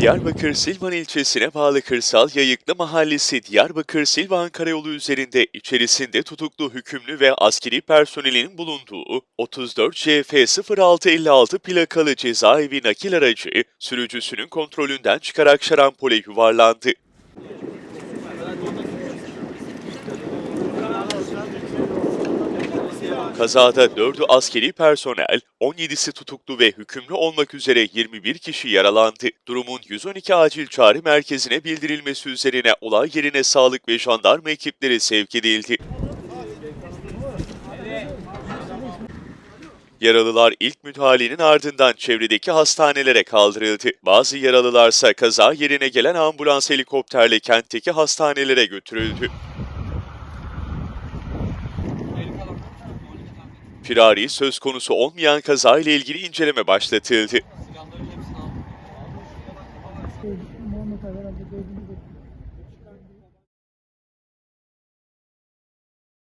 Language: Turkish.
Diyarbakır Silvan ilçesine bağlı Kırsal Yayıklı Mahallesi Diyarbakır Silvan Karayolu üzerinde içerisinde tutuklu hükümlü ve askeri personelin bulunduğu 34 CF 0656 plakalı cezaevi nakil aracı sürücüsünün kontrolünden çıkarak şarampole yuvarlandı. Kazada 4'ü askeri personel, 17'si tutuklu ve hükümlü olmak üzere 21 kişi yaralandı. Durumun 112 acil çağrı merkezine bildirilmesi üzerine olay yerine sağlık ve jandarma ekipleri sevk edildi. Yaralılar ilk müdahalenin ardından çevredeki hastanelere kaldırıldı. Bazı yaralılarsa kaza yerine gelen ambulans helikopterle kentteki hastanelere götürüldü. Firari söz konusu olmayan kaza ile ilgili inceleme başlatıldı.